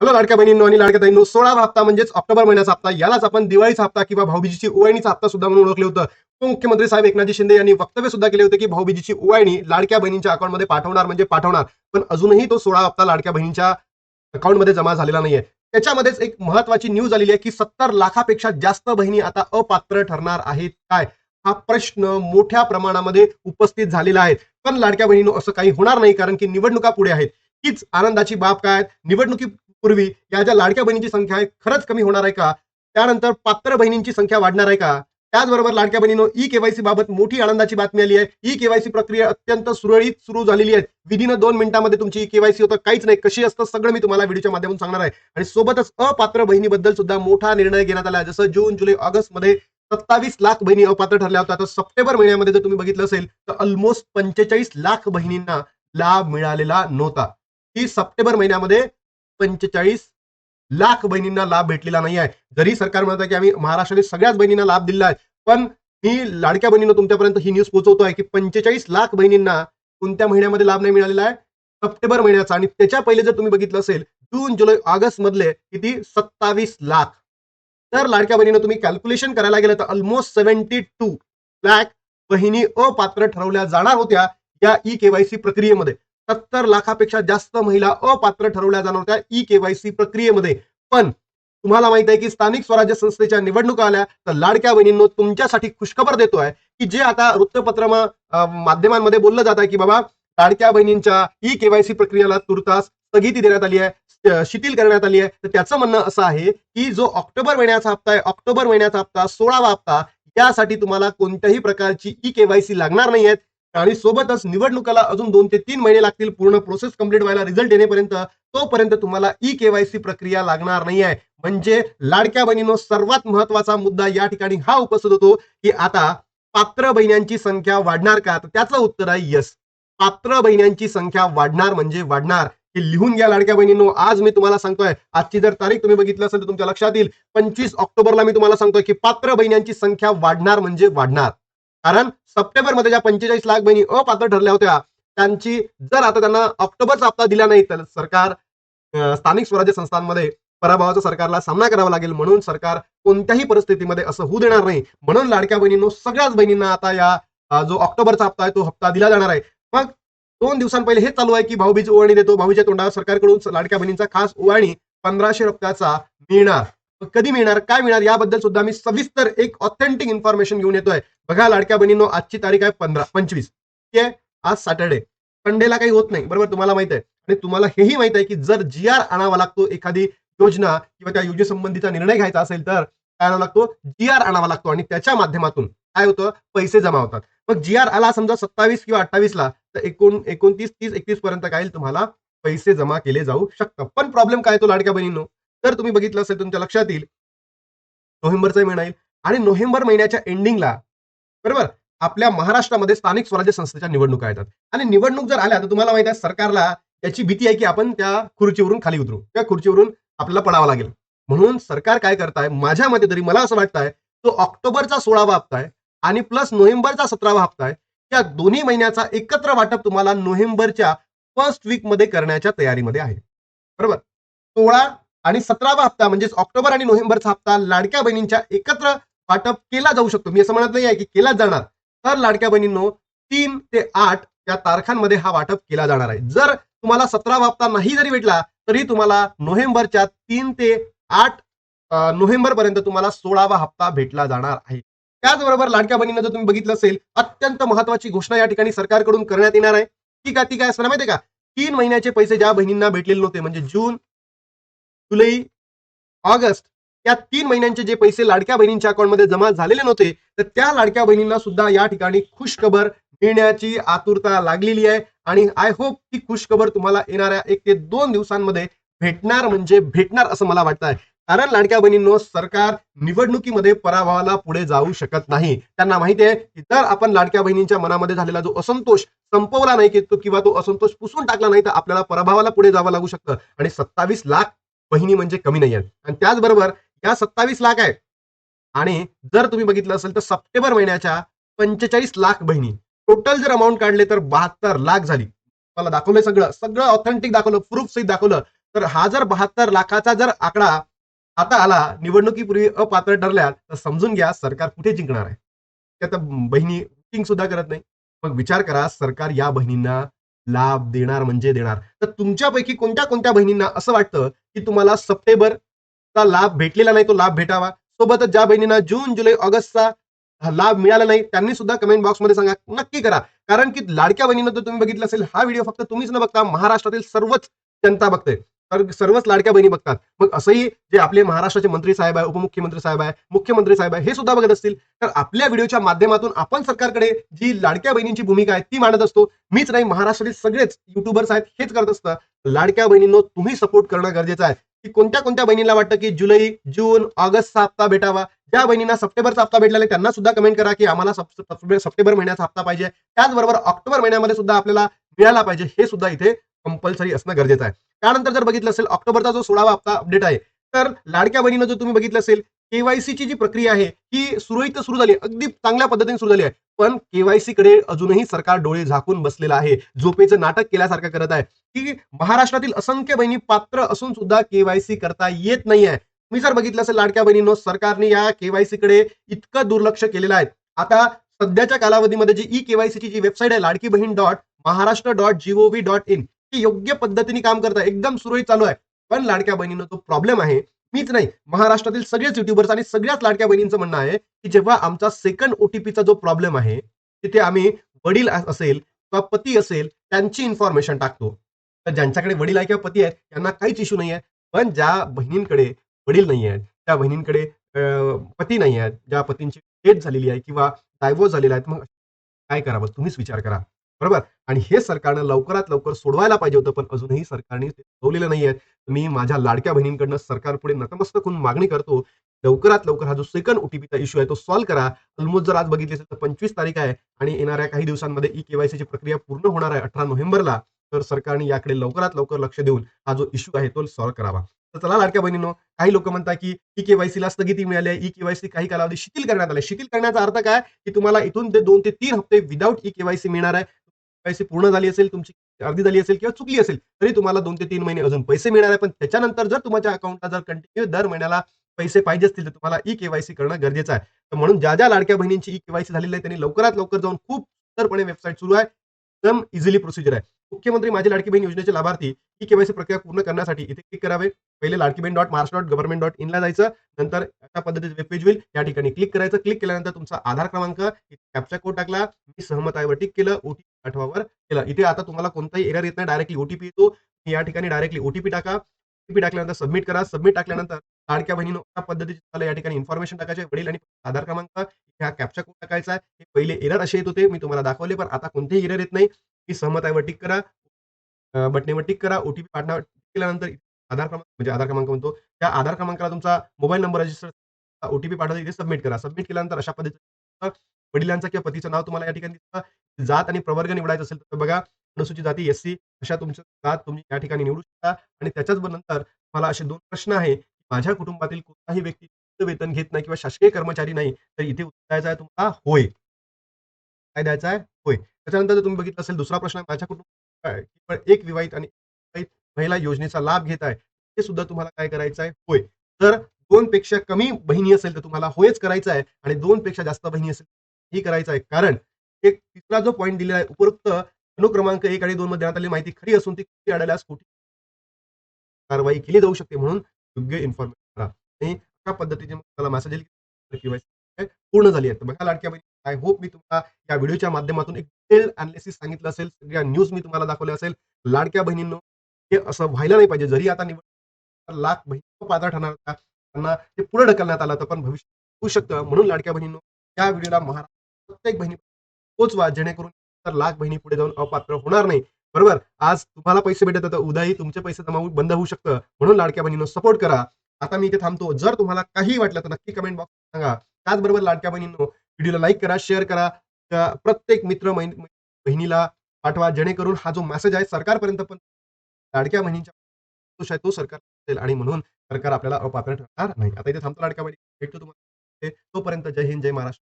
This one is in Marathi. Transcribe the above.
हॅलो लाडक्या बहिणींनो आणि लाडक्या ताईंनो सोळावा हप्ता म्हणजेच ऑक्टोबर महिन्याचा हप्ता. यालाच आपण दिवाळीचा हप्ता किंवा भाऊबीजीची ओवाळणीचा हप्ता सुद्धा म्हणून ओळखले होतं. उपमुख्यमंत्री साहेब एकनाथजी शिंदे यांनी वक्तव्य सुद्धा केले होते की भाऊबीजीची ओवाळणी लाडक्या बहिणींच्या अकाउंटमध्ये पाठवणार म्हणजे पाठवणार. पण अजूनही तो सोळा हप्ता लाडक्या बहिणींच्या अकाउंटमध्ये जमा झालेला नाहीये. त्याच्यामध्येच एक महत्वाची न्यूज आलेली आहे की सत्तर लाखापेक्षा जास्त बहिणी आता अपात्र ठरणार आहेत काय? हा प्रश्न मोठ्या प्रमाणामध्ये उपस्थित झालेला आहे. पण लाडक्या बहिणीनो असं काही होणार नाही कारण की निवडणुका पुढे आहेत. हीच आनंदाची बाब काय? निवडणुकी पूर्वी या ज्या लाडक्या बहिणींची संख्या आहे खरंच कमी होणार आहे का? त्यानंतर पात्र बहिणींची संख्या वाढणार आहे का? त्याचबरोबर लाडक्या बहिणीनो ई केवायसी बाबत मोठी आनंदाची बातमी आली आहे. ई केवायसी प्रक्रिया अत्यंत सुरळीत सुरू झालेली आहे. विधीनं दोन मिनिटांमध्ये तुमची ई केवायसी होतं. काहीच नाही. कशी असतं सगळं मी तुम्हाला व्हिडिओच्या माध्यमातून सांगणार आहे. आणि सोबतच अपात्र बहिणीबद्दल सुद्धा मोठा निर्णय घेण्यात आला जसं जून जुलै ऑगस्टमध्ये सत्तावीस लाख बहिणी अपात्र ठरल्या होत्या. तर सप्टेंबर महिन्यामध्ये जर तुम्ही बघितलं असेल तर ऑलमोस्ट पंचेचाळीस लाख बहिणींना लाभ मिळालेला नव्हता. ही सप्टेंबर महिन्यामध्ये पंचेचाळीस लाख बहिणींना लाभ भेटलेला नाही आहे जरी सरकार म्हणत आहे की आम्ही महाराष्ट्रातील सगळ्याच बहिणींना लाभ दिलेला आहे पण मी लाडक्या बहिणीनं तुमच्यापर्यंत ही न्यूज पोहोचवतो आहे की पंचेचाळीस लाख बहिणींना कोणत्या महिन्यामध्ये लाभ नाही मिळालेला आहे? सप्टेंबर महिन्याचा. आणि त्याच्या पहिले जर तुम्ही बघितलं असेल जून जुलै ऑगस्ट मधले किती? सत्तावीस लाख. तर लाडक्या बहिणीनं तुम्ही कॅल्क्युलेशन करायला गेलं तर ऑलमोस्ट सेव्हन्टी टू लाख बहिणी अपात्र ठरवल्या जाणार होत्या या ई केवायसी प्रक्रियेमध्ये. सत्तर लाखापेक्षा जास्त महिला अपात्र ठरवल्या जाणार होत्या ई केवायसी प्रक्रियेमध्ये. पण तुम्हाला माहीत आहे की स्थानिक स्वराज्य संस्थेच्या निवडणुका आल्या तर लाडक्या बहिणींनो तुमच्यासाठी खुशखबर देतोय की जे आता वृत्तपत्र माध्यमांमध्ये बोललं जात आहे की बाबा लाडक्या बहिणींच्या ई केवायसी प्रक्रियेला तुर्तास स्थगिती देण्यात आली आहे शिथिल करण्यात आली आहे. तर त्याचं म्हणणं असं आहे की जो ऑक्टोबर महिन्याचा हप्ता आहे ऑक्टोबर महिन्याचा हप्ता सोळावा हप्ता यासाठी तुम्हाला कोणत्याही प्रकारची ई केवायसी लागणार नाही आहेत आणि सोबतच निवडणुकाला अजून दोन ते तीन महिने लागतील. पूर्ण प्रोसेस कंप्लीट व्हायला रिझल्ट येण्यापर्यंत तोपर्यंत तुम्हाला ई केवायसी प्रक्रिया लागणार नाही आहे. म्हणजे लाडक्या बहिणीनो सर्वात महत्त्वाचा मुद्दा या ठिकाणी हा उपस्थित होतो की आता पात्र बहिण्यांची संख्या वाढणार का? तर त्याचं उत्तर आहे यस पात्र बहिण्यांची संख्या वाढणार म्हणजे वाढणार. हे लिहून घ्या लाडक्या बहिणींनो. आज मी तुम्हाला सांगतोय आजची जर तारीख तुम्ही बघितली असेल तर तुमच्या लक्षात येईल. पंचवीस ऑक्टोबरला मी तुम्हाला सांगतोय की पात्र बहिण्यांची संख्या वाढणार म्हणजे वाढणार. कारण सप्टेंबरमध्ये ज्या पंचेचाळीस लाख बहिणी अपात्र ठरल्या होत्या त्यांची जर आता त्यांना ऑक्टोबरचा हप्ता दिला नाही तर सरकार स्थानिक स्वराज्य संस्थांमध्ये पराभवाचा सरकारला सामना करावा लागेल म्हणून सरकार कोणत्याही परिस्थितीमध्ये असं होऊ देणार नाही. म्हणून लाडक्या बहिणींनो सगळ्याच बहिणींना आता या जो ऑक्टोबरचा हप्ता आहे तो हप्ता दिला जाणार आहे. मग दोन दिवसांपहिले हे चालू आहे की भाऊबीज ओवाळणी देतो भाऊच्या तोंडावर सरकारकडून लाडक्या बहिणींचा खास ओवाळणी पंधराशे रुपयाचा मिळणार. कधी मिळणार काय मिळणार याबद्दल सुद्धा मी सविस्तर एक ऑथेंटिक इन्फॉर्मेशन घेऊन येतोय. बघा लाडक्या बहिणींनो आजची तारीख आहे पंधरा पंचवीस. ठीक आहे? आज सॅटर्डे संडेला काही होत नाही बरोबर? तुम्हाला माहीत आहे. आणि तुम्हाला हेही माहीत आहे की जर जी आर आणावा लागतो एखादी योजना किंवा त्या योजनेसंबंधीचा निर्णय घ्यायचा असेल तर काय आणावा लागतो? जी आर आणावा लागतो. आणि त्याच्या माध्यमातून काय होतं? पैसे जमा होतात. मग जी आर आला समजा सत्तावीस किंवा अठ्ठावीस ला तर एकोण एकोणतीस तीस एकतीस पर्यंत काय तुम्हाला? पैसे जमा केले जाऊ शकतात. पण प्रॉब्लेम काय तो लाडक्या बहिणींनो? तर तुम्ही बघितलं असेल तुमच्या लक्षात येईल. नोव्हेंबरचा महिना येईल. आणि नोव्हेंबर महिन्याच्या एंडिंगला बरोबर? आपल्या महाराष्ट्रामध्ये स्थानिक स्वराज्य संस्थेच्या निवडणुका येतात. आणि निवडणूक जर आल्या तर तुम्हाला माहीत आहे सरकारला याची भीती आहे की आपण त्या खुर्चीवरून खाली उतरू. त्या खुर्चीवरून आपल्याला पडावं लागेल. म्हणून सरकार काय करताय? माझ्या मते तरी मला असं वाटतंय तो ऑक्टोबरचा सोळावा हप्ता आहे आणि प्लस नोव्हेंबरचा सतरावा हप्ता आहे. या दोन्ही महिन्याचा एकत्र वाटप तुम्हाला नोव्हेंबरच्या फर्स्ट वीकमध्ये करण्याच्या तयारीमध्ये आहे. बरोबर? सोळा आणि सतरावा हप्ता म्हणजेच ऑक्टोबर आणि नोव्हेंबरचा हप्ता लाडक्या बहिणींच्या एकत्र वाटप केला जाऊ शकतो. मी असं म्हणत नाही आहे की केलाच जाणार. तर लाडक्या बहिणींनो तीन ते आठ या तारखांमध्ये हा वाटप केला जाणार आहे. जर तुम्हाला सतरावा हप्ता नाही जरी भेटला तरी तुम्हाला नोव्हेंबरच्या तीन ते आठ नोव्हेंबर पर्यंत तुम्हाला सोळावा हप्ता भेटला जाणार आहे. त्याचबरोबर लाडक्या बहिणीनं जर तुम्ही बघितलं असेल अत्यंत महत्वाची घोषणा या ठिकाणी सरकारकडून करण्यात येणार आहे. ती का ती काय असणार माहितीये का? तीन महिन्याचे पैसे ज्या बहिणींना भेटलेले नव्हते म्हणजे जून जुलै ऑगस्ट या तीन महिन्यांचे जे पैसे लाडक्या बहिणींच्या अकाउंटमध्ये जमा झालेले नव्हते तर त्या लाडक्या बहिणींना सुद्धा या ठिकाणी खुशखबर मिळण्याची आतुरता लागलेली आहे. आणि आय होप ती खुशखबर तुम्हाला येणाऱ्या एक ते दोन दिवसांमध्ये भेटणार म्हणजे भेटणार असं मला वाटतं आहे. कारण लाडक्या बहिणींनो सरकार निवडणुकीमध्ये पराभवाला पुढे जाऊ शकत नाही. त्यांना माहिती आहे की जर आपण लाडक्या बहिणींच्या मनामध्ये झालेला जो असंतोष संपवला नाही की तो किंवा तो असंतोष पुसून टाकला नाही तर आपल्याला पराभवाला पुढे जावं लागू शकतं. आणि सत्तावीस लाख बहिणी म्हणजे कमी नाही आहेत. आणि त्याचबरोबर या सत्तावीस लाख आहेत. आणि जर तुम्ही बघितलं असेल तर सप्टेंबर महिन्याच्या पंचेचाळीस लाख बहिणी. टोटल जर अमाऊंट काढले तर बहात्तर लाख झाली. मला दाखवलंय सगळं. सगळं ऑथेंटिक दाखवलं प्रूफ सहित दाखवलं. तर हा जर बहात्तर लाखाचा जर आकडा आता आला निवडणुकीपूर्वी अपात्र ठरल्या तर समजून घ्या सरकार कुठे जिंकणार आहे? त्या बहिणी वोटिंग सुद्धा करत नाही. मग विचार करा सरकार या बहिणींना लाभ देणार म्हणजे देणार. तर तुमच्यापैकी कोणत्या कोणत्या बहिणींना असं वाटतं की तुम्हाला सप्टेंबरचा लाभ भेटलेला नाही तो लाभ भेटावा? सोबतच ज्या बहिणींना जून जुलै ऑगस्टचा हा लाभ मिळाला नाही त्यांनी सुद्धा कमेंट बॉक्समध्ये सांगा. नक्की करा. कारण की लाडक्या बहिणीनं जर तुम्ही बघितलं असेल हा व्हिडिओ फक्त तुम्हीच न बघता महाराष्ट्रातील सर्वच जनता बघते. सर्वच लाडक्या बहिणी बघतात. मग असंही जे आपले महाराष्ट्राचे मंत्री साहेब आहे उपमुख्यमंत्री साहेब आहे मुख्यमंत्री साहेब आहे हे सुद्धा बघत असतील. तर आपल्या व्हिडिओच्या माध्यमातून आपण सरकारकडे जी लाडक्या बहिणींची भूमिका आहे ती मांडत असतो. मीच नाही महाराष्ट्रातील सगळेच युट्यूबर्स आहेत हेच करत असतं लाडक्या बहिणींनो तुम्ही सपोर्ट करणं गरजेचं आहे. की कोणत्या कोणत्या बहिणीला वाटतं की जुलै जून ऑगस्टचा हप्ता भेटावा? ज्या बहिणींना सप्टेंबरचा हप्ता भेटलेला आहे त्यांना सुद्धा कमेंट करा की आम्हाला सप्टेंबर महिन्याचा हप्ता पाहिजे. त्याचबरोबर ऑक्टोबर महिन्यामध्ये सुद्धा आपल्याला मिळाला पाहिजे. हे सुद्धा इथे कंपल्सरी असणं गरजेचं आहे. त्यानंतर जर बघितलं असेल ऑक्टोबरचा जो सोळावा हप्ता अपडेट आहे तर लाडक्या बहिणीनं जर तुम्ही बघितलं असेल केवायसीची जी प्रक्रिया आहे ही सुरळीत सुरू झाली अगदी चांगल्या पद्धतीने सुरू झाली आहे पण केवायसी कडे अजूनही सरकार डोळे झाकून बसलेलं आहे झोपेचं नाटक केल्यासारखं करत आहे की महाराष्ट्रातील असंख्य बहिणी पात्र असून सुद्धा केवायसी करता येत नाहीये मी जर बघितलं असेल लाडक्या बहिणींनो सरकारने या केवायसी कडे इतकं दुर्लक्ष केलेलं आहे. आता सध्याच्या कालावधीमध्ये जी ई केवायसीची जी वेबसाईट आहे Ladki Bahin dot Maharashtra dot G O V dot in योग्य पद्धतीने काम करत. आहे एकदम सुरळीत चालू आहे. पण लाडक्या बहिणीनं तो प्रॉब्लेम आहे. मीच नाही. महाराष्ट्रातील सगळेच युट्यूबर्स आणि सगळ्याच लाडक्या बहिणींचं म्हणणं आहे की जेव्हा आमचा सेकंड ओटीपीचा जो प्रॉब्लेम आहे तिथे आम्ही वडील असेल किंवा पती असेल त्यांची इन्फॉर्मेशन टाकतो. तर ज्यांच्याकडे वडील आहे किंवा पती आहे त्यांना काहीच इश्यू नाही आहे पण ज्या बहिणींकडे वडील नाही आहेत त्या बहिणींकडे अं, पती नाही आहेत ज्या पतींची डेट झालेली आहे किंवा डायव्होर्स झालेला आहे मग काय करावं? तुम्हीच विचार करा. बरोबर? आणि हे सरकारनं लवकरात लवकर सोडवायला पाहिजे होतं पण अजूनही सरकारने ते सोडवलेलं नाहीये. मी माझ्या लाडक्या बहिणींकडनं सरकारपुढे नतमस्तक होऊन मागणी करतो. लवकरात लवकर हा जो सेकंड ओटीपीचा इश्यू आहे तो सॉल्व्ह करा. ऑलमोस्ट जर आज बघितले तर पंचवीस तारीख आहे आणि येणाऱ्या काही दिवसांमध्ये ई केवायसीची प्रक्रिया पूर्ण होणार आहे अठरा नोव्हेंबरला. तर सरकारने याकडे लवकरात लवकर लक्ष देऊन हा जो इश्यू आहे तो सॉल्व्ह करावा. तर चला लाडक्या बहिणींनो काही लोक म्हणतात की ई केवायसीला स्थगिती मिळाली आहे. ई केवायसी काही कालावधी शिथिल करण्यात आले शिथिल करण्याचा अर्थ काय? की तुम्हाला इथून ते दोन ते तीन हप्ते विदाऊट ई केवायसी मिळणार आहे. पैसे पूर्ण झाली असेल तुमची अर्धी झाली असेल किंवा चुकली असेल तरी तुम्हाला दोन ते तीन महिने अजून पैसे मिळणार आहे पण त्याच्यानंतर जर तुमच्या अकाउंटला जर कंटिन्यू दर महिन्याला पैसे पाहिजे असतील तर तुम्हाला ई केवायसी करणं गरजेचं आहे. तर म्हणून ज्या ज्या लाडक्या बहिणींची ई केवायसी झालेली आहे त्यांनी लवकरात लवकर जाऊन खूप सुंदरपणे वेबसाईट सुरू आहे. एकदम इझिली प्रोसिजर आहे. मुख्यमंत्री माझी लाडकी बहीण योजनेचे लाभार्थी ई केवायसी प्रक्रिया पूर्ण करण्यासाठी इथे क्लिक करावे. पहिले Ladki Bahin dot Maharashtra dot government dot इनला जायचं. नंतर अशा पद्धतीचे वेबपेज होईल. या ठिकाणी क्लिक करायचं. क्लिक केल्यानंतर तुमचा आधार क्रमांक कॅप्चा कोड टाकला. मी सहमत आहे टिक केलं. ओटीपी आठवावर केलं. इथे आता तुम्हाला कोणताही एरर येत नाही. डायरेक्टली ओटीपी येतो. या ठिकाणी डायरेक्टली ओटीपी टाका. ओटीपी टाकल्यानंतर सबमिट करा. सबमिट टाकल्यानंतर लाडक्या बहिणीनं अशा पद्धतीची तुम्हाला या ठिकाणी इन्फॉर्मेशन टाकायचे वडील आणि आधार क्रमांक. ह्या कॅप्चा कोड टाकायचा आहे. हे पहिले एरर असे येत होते. मी तुम्हाला दाखवले पण आता कोणतेही एरर येत नाही. मी सहमत आहे टिक करा. अं, बटनेवर टिक करा. ओटीपी पाठवा. केल्यानंतर आधार क्रमांक म्हणजे आधार क्रमांक म्हणतो. त्या आधार क्रमांकाला तुमचा मोबाईल नंबर रजिस्टर ओटीपी पाठवता इथे सबमिट करा. सबमिट केल्यानंतर अशा पद्धतीचं वडिलांचं किंवा पतीचं नाव तुम्हाला या ठिकाणी जात आणि प्रवर्ग निवडायचं असेल तर बघा. अनुसूचित जाती एस सी अशा तुमचं जात तुम्ही या ठिकाणी निवडू शकता. आणि त्याच्याच नंतर मला असे दोन प्रश्न आहे. माझ्या कुटुंबातील कोणताही व्यक्ती वेतन घेत नाही किंवा शासकीय कर्मचारी नाही तर इथे उत्तर आहे तुम्हाला होय. काय द्यायचं आहे? होय. त्याच्यानंतर जर तुम्ही बघितलं असेल दुसरा प्रश्न माझ्या कुटुंब एक विवाहित आणि महिला योजनेचा लाभ घेत आहे ते सुद्धा तुम्हाला काय करायचं आहे? होय. तर दोन पेक्षा कमी बहिणी असेल तर तुम्हाला होयच करायचं आहे आणि दोन पेक्षा जास्त बहिणी असेल ही करायचं आहे. कारण एक तिसरा जो पॉईंट दिलेला आहे उपरोक्त अनुक्रमांक एक आणि दोन मध्ये देण्यात आलेली माहिती खरी असून ती कुठे आढळल्यास कुठे कारवाई केली जाऊ शकते म्हणून योग्य इन्फॉर्मेशन करा. आणि अशा पद्धतीने मला मेसेज येईल पूर्ण झाली आहे. बघा लाडक्या आय होप मी तुम्हाला या व्हिडिओच्या माध्यमातून एक डिटेल अनालिसिस सांगितलं असेल. सगळ्या न्यूज मी तुम्हाला दाखवल्या असेल. लाडक्या बहिणींनो हे असं व्हायला नाही पाहिजे. जरी आता निवड लाख बहिणी पात्र ठरणार त्यांना ते पुढे ढकलण्यात आलं तर पण भविष्य होऊ शकतं. म्हणून लाडक्या बहिणींनो या व्हिडिओला महाराष्ट्र प्रत्येक बहिणी पोचवा. जेणेकरून तर लाख बहिणी पुढे जाऊन अपात्र होणार नाही. बरोबर? आज तुम्हाला पैसे भेटत तर उद्याही तुमचे पैसे जमा बंद होऊ शकतं. म्हणून लाडक्या बहिणीनं सपोर्ट करा. आता मी इथे थांबतो. जर तुम्हाला काही वाटलं तर नक्की कमेंट बॉक्स सांगा. त्याचबरोबर लाडक्या बहिणींनो व्हिडिओला लाईक करा शेअर करा. प्रत्येक मित्र बहिणीला पाठवा. जेणेकरून हा जो मेसेज आहे सरकारपर्यंत पण लाडक्या बहिणींच्या तो सरकार असेल आणि म्हणून सरकार आपल्याला अपात्र ठरणार नाही. आता इथे थांबतो लाडक्या बहिणी. भेटतो तुम्हाला. तोपर्यंत जय हिंद जय महाराष्ट्र.